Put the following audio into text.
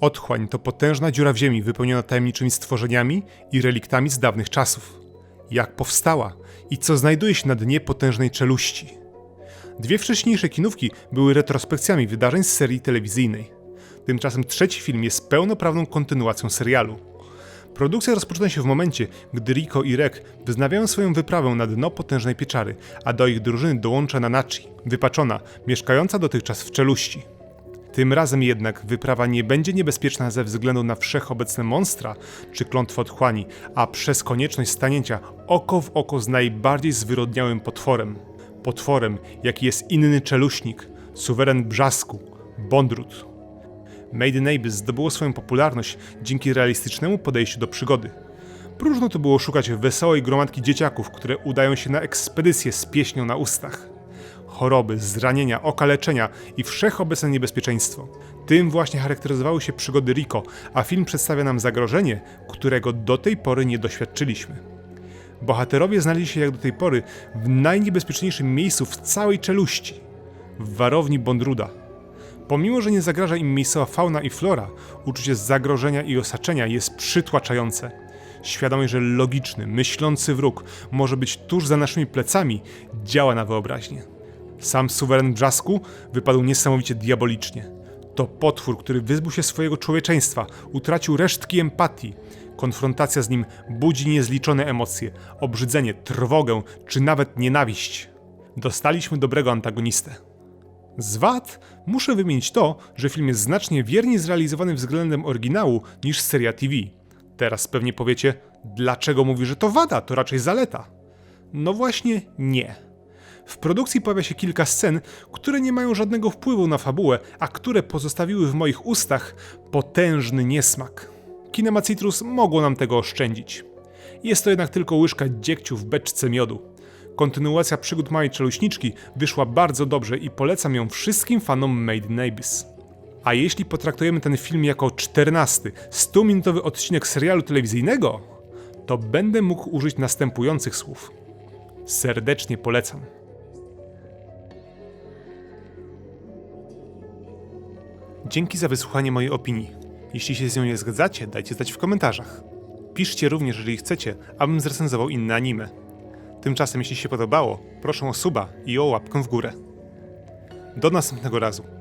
Otchłań to potężna dziura w ziemi wypełniona tajemniczymi stworzeniami i reliktami z dawnych czasów. Jak powstała i co znajduje się na dnie potężnej czeluści. Dwie wcześniejsze kinówki były retrospekcjami wydarzeń z serii telewizyjnej. Tymczasem trzeci film jest pełnoprawną kontynuacją serialu. Produkcja rozpoczyna się w momencie, gdy Rico i Rek wyznawiają swoją wyprawę na dno potężnej pieczary, a do ich drużyny dołącza Nanachi, wypaczona, mieszkająca dotychczas w czeluści. Tym razem jednak wyprawa nie będzie niebezpieczna ze względu na wszechobecne monstra czy klątwę otchłani, a przez konieczność stanięcia oko w oko z najbardziej zwyrodniałym potworem. Potworem, jaki jest inny czeluśnik, suweren brzasku, Bondrut. Made in Abyss zdobyło swoją popularność dzięki realistycznemu podejściu do przygody. Próżno to było szukać wesołej gromadki dzieciaków, które udają się na ekspedycję z pieśnią na ustach. Choroby, zranienia, okaleczenia i wszechobecne niebezpieczeństwo. Tym właśnie charakteryzowały się przygody Rico, a film przedstawia nam zagrożenie, którego do tej pory nie doświadczyliśmy. Bohaterowie znaleźli się jak do tej pory w najniebezpieczniejszym miejscu w całej czeluści w warowni Bondruda. Pomimo, że nie zagraża im miejscowa fauna i flora, uczucie zagrożenia i osaczenia jest przytłaczające. Świadomość, że logiczny, myślący wróg może być tuż za naszymi plecami, działa na wyobraźnię. Sam suweren brzasku wypadł niesamowicie diabolicznie. To potwór, który wyzbył się swojego człowieczeństwa, utracił resztki empatii. Konfrontacja z nim budzi niezliczone emocje, obrzydzenie, trwogę czy nawet nienawiść. Dostaliśmy dobrego antagonistę. Z wad muszę wymienić to, że film jest znacznie wierniej zrealizowany względem oryginału niż seria TV. Teraz pewnie powiecie, dlaczego mówi, że to wada, to raczej zaleta. No właśnie nie. W produkcji pojawia się kilka scen, które nie mają żadnego wpływu na fabułę, a które pozostawiły w moich ustach potężny niesmak. Kinema Citrus mogło nam tego oszczędzić. Jest to jednak tylko łyżka dziegciu w beczce miodu. Kontynuacja przygód małej czeluśniczki wyszła bardzo dobrze i polecam ją wszystkim fanom Made in Abyss. A jeśli potraktujemy ten film jako 14, 100-minutowy odcinek serialu telewizyjnego, to będę mógł użyć następujących słów. Serdecznie polecam. Dzięki za wysłuchanie mojej opinii. Jeśli się z nią nie zgadzacie, dajcie znać w komentarzach. Piszcie również, jeżeli chcecie, abym zrecenzował inne anime. Tymczasem, jeśli się podobało, proszę o suba i o łapkę w górę. Do następnego razu.